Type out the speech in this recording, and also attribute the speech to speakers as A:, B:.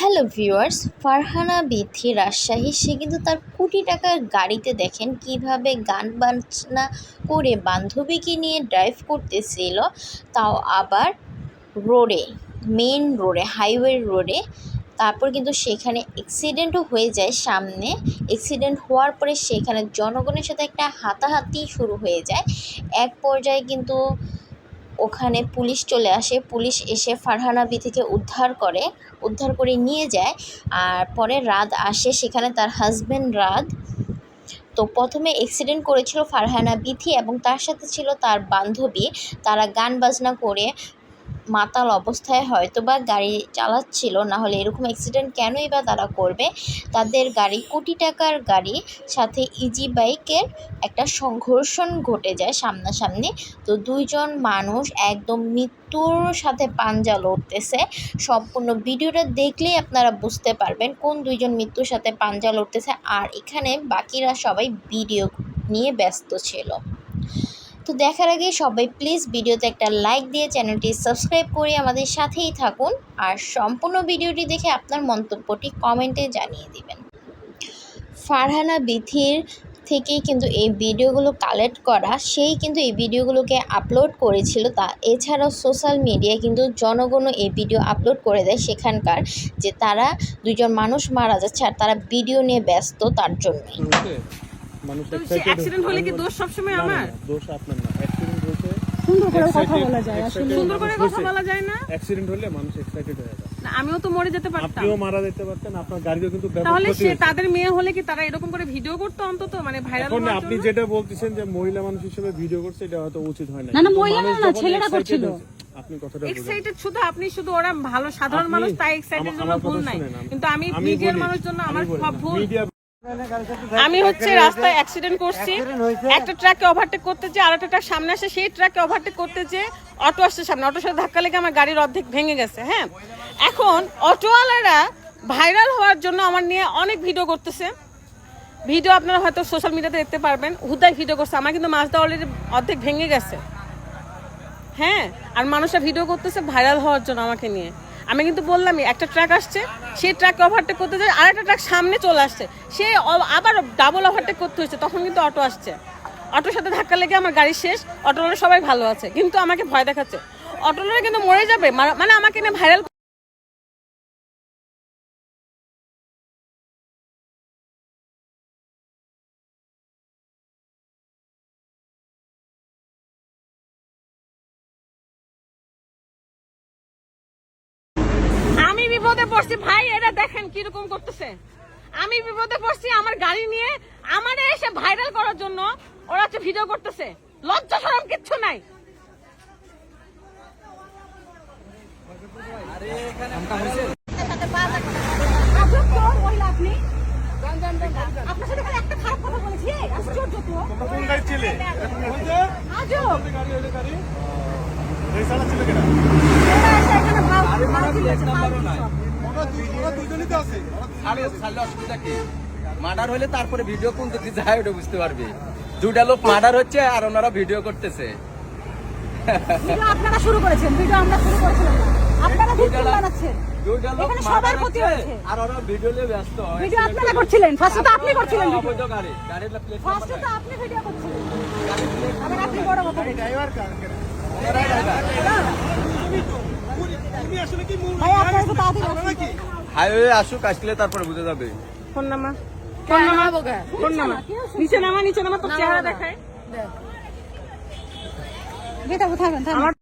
A: Hello viewers Farhana Bithi Rajshahi, সে কিন্তু তার কোটি টাকার গাড়িতে দেখেন কীভাবে গান বাজনা করে বান্ধবীকে নিয়ে ড্রাইভ করতেছিল। তাও আবার রোডে মেন রোডে হাইওয়ে রোডে তারপর কিন্তু সেখানে অ্যাক্সিডেন্টও হয়ে যায় সামনে। অ্যাক্সিডেন্ট হওয়ার পরে সেখানে জনগণের সাথে একটা হাতাহাতি শুরু হয়ে যায়। এক পর্যায়ে কিন্তু ওখানে পুলিশ চলে আসে। পুলিশ এসে ফারহানা বিথিকে উদ্ধার করে উদ্ধার করে নিয়ে যায়। আর পরে রাত আসে, সেখানে তার হাজব্যান্ড রাত। তো প্রথমে অ্যাক্সিডেন্ট করেছিল ফারহানা বিথি এবং তার সাথে ছিল তার বান্ধবী। তারা গান বাজনা করে মাতাল অবস্থায় হয়তো বা গাড়ি চালাচ্ছিল, না হলে এরকম অ্যাক্সিডেন্ট কেনই বা তারা করবে? তাদের গাড়ি কোটি টাকার গাড়ি, সাথে ইজি বাইকের একটা সংঘর্ষণ ঘটে যায় সামনাসামনি। তো দুইজন মানুষ একদম মৃত্যুর সাথে পাঞ্জা লড়তেছে। সম্পূর্ণ ভিডিওটা দেখলেই আপনারা বুঝতে পারবেন কোন দুইজন মৃত্যুর সাথে পাঞ্জা লড়তেছে। আর এখানে বাকিরা সবাই ভিডিও নিয়ে ব্যস্ত ছিল। তো দেখার আগে সবাই প্লিজ ভিডিওতে একটা লাইক দিয়ে চ্যানেলটি সাবস্ক্রাইব করে আমাদের সাথেই থাকুন আর সম্পূর্ণ ভিডিওটি দেখে আপনার মন্তব্যটি কমেন্টে জানিয়ে দিবেন। ফারহানা বিথির থেকেই কিন্তু এই ভিডিওগুলো কালেক্ট করা, সেই কিন্তু এই ভিডিওগুলোকে আপলোড করেছিল তা। এছাড়াও সোশ্যাল মিডিয়ায় কিন্তু জনগণও এই ভিডিও আপলোড করে দেয় সেখানকার যে তারা দুজন মানুষ মারা যাচ্ছে আর তারা ভিডিও নিয়ে ব্যস্ত তার জন্যই।
B: মানুষ
C: অ্যাক্সিডেন্ট হলে কি দোষ সবসময়
B: না, না,
C: আমার?
B: দোষ আপনার না। অ্যাক্সিডেন্ট হয়েছে
D: সুন্দর করে কথা বলা যায় আসলে
C: সুন্দর করে কথা বলা যায় না?
B: অ্যাক্সিডেন্ট হলে মানুষ এক্সাইটেড হয়ে যায়।
C: না, আমিও তো মরে যেতে পারতাম।
B: আপনিও মারা যেতে পারতেন আপনার গাড়িও কিন্তু
C: তাহলে সে তাদের মেয়ে হলে কি তারা এরকম করে ভিডিও করতো অন্তত? মানে ভাইরাল
B: এখন আপনি যেটা বলতেছেন যে মহিলা মানুষ হিসেবে ভিডিও করছে এটা হয়তো উচিত হয় না
D: না, না, মহিলা না, ছেলেরা করছিল।
B: আপনি কথাটা
C: এক্সাইটেড শুধু আপনি শুধু ওরা ভালো সাধারণ মানুষ তাই এক্সাইটেড জন্য ভুল নাই।
B: আমি-
C: কিন্তু আমি মানুষ জন্য আমার সব ভুল। আমি হচ্ছে রাস্তায় অ্যাক্সিডেন্ট করছি। একটা ট্রাককে ওভারটেক করতে যে আরেকটা ট্রাক সামনে আসে সেই ট্রাককে ওভারটেক করতে যে অটো আসছে সামনে। অটোর সাথে ধাক্কা লেগে আমার গাড়ির অর্ধেক ভেঙে গেছে হ্যাঁ? এখন অটোওয়ালারা ভাইরাল হওয়ার জন্য আমার নিয়ে অনেক ভিডিও করতেছে। ভিডিও আপনারা হয়তো সোশ্যাল মিডিয়াতে দেখতে পারবেন। হুদায় ভিডিও করছে। আমার কিন্তু মাছটা অলরেডি অর্ধেক ভেঙে গেছে। হ্যাঁ? আর মানুষরা ভিডিও করতেছে ভাইরাল হওয়ার জন্য আমাকে নিয়ে। আমি কিন্তু বললাম একটা ট্রাক আসছে, সেই ট্রাক ওভারটেক করতে যায় আর একটা ট্রাক সামনে চলে আসছে। সে আবার ডাবল ওভারটেক করতে হচ্ছে তখন কিন্তু অটো আসছে। অটোর সাথে ধাক্কা লেগে আমার গাড়ি শেষ অটোওয়ালা সবাই ভালো আছে, কিন্তু আমাকে ভয় দেখাচ্ছে। অটোওয়ালা কিন্তু মরে যাবে মানে আমাকে ভাইরাল বিপদে পড়ছি ভাই এটা দেখেন কীরকম করতেছে আমি বিপদে পড়ছি আমার গাড়ি নিয়ে আমার এসে ভাইরাল করার জন্য ওরা হচ্ছে ভিডিও করতেছে লজ্জা সরম কিচ্ছু নাই তো। আপনার সাথে একটা খারাপ কথা বলেছি, আশ্চর্য তো। আজব। এরা
E: মার্ডার হলে তারপরে ভিডিও কোন দিকে যায় ওটা বুঝতে পারবে। দুটা লোক মার্ডার হচ্ছে আর ওনারা ভিডিও করতেছে।
D: আপনারা শুরু করেছেন ভিডিও আমরা শুরু করেছিলাম আপনারা ভিডিও বানাচ্ছেন। এখানে সবার ক্ষতি হয়েছে
E: আর ওরা ভিডিও নিয়ে ব্যস্ত
D: ভিডিও আপনারা করছিলেন ফার্স্টে তো আপনি করছিলেন ভিডিও
E: অবৈধ গাড়ি
D: ফার্স্টে তো আপনি ভিডিও করছিলেন। আবার আপনি বড় কথা বলছেন। ভাই আপনারা তো তাড়াতাড়ি আসুন।
E: হাইওয়ে আসুক আসলে তারপরে বুঝে যাবে।
C: ফোন নামা ফোন নামা ফোন নামা নিচে নামা নিচে নামা তোর চেহারা দেখায়।
D: কোথায়